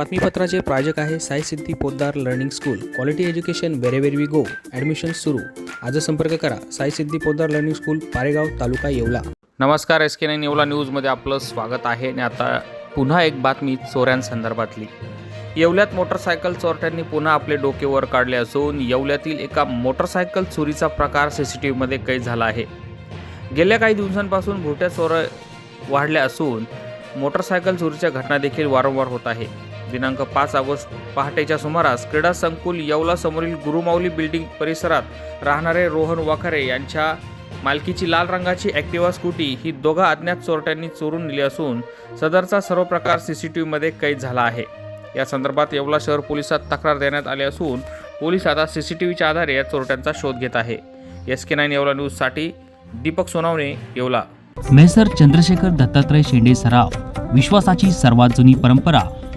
बातमीपत्राचे प्रायोजक आहे Sai Siddhi Poddar learning school. Quality education wherever we go admission सुरू. आज संपर्क करा. Sai Siddhi Poddar learning school Paregaon taluka Yeola. नमस्कार एस के नाईन येवला न्यूजमध्ये आपलं स्वागत आहे. आणि आता पुन्हा एक बातमी चोऱ्यांसंदर्भातली येवल्यात मोटरसायकल चोरट्यांनी पुन्हा आपले डोके वर काढले असून येवल्यातील एका मोटरसायकल चोरीचा प्रकार सी सी टी व्हीमध्ये कैद झाला आहे. गेल्या काही दिवसांपासून भोट्या चोर वाढल्या असून मोटरसायकल चोरीच्या घटना देखील वारंवार होत आहे. दिनांक पाच ऑगस्ट पहाटेच्या सुमारास क्रीडा संकुल येवला समोरील गुरुमाऊली बिल्डिंग परिसरात राहणारे रोहन वाखरे यांच्या मालकीची लाल रंगाची ॲक्टिवा स्कूटी ही दोघा अज्ञात चोरट्यांनी चोरून नेली असून सदरचा सर्व प्रकार सी सी टी व्हीमध्ये कैद झाला आहे. या संदर्भात येवला शहर पोलिसात तक्रार देण्यात आली असून पोलीस आता सी सी टी व्हीच्या आधारे या चोरट्यांचा शोध घेत आहे. एस के नाईन येवला न्यूजसाठी दीपक सोनावणे येवला. मेसर चंद्रशेखर दत्तात्रय शेंडे सराव विश्वासाची सर्वात जुनी परंपरा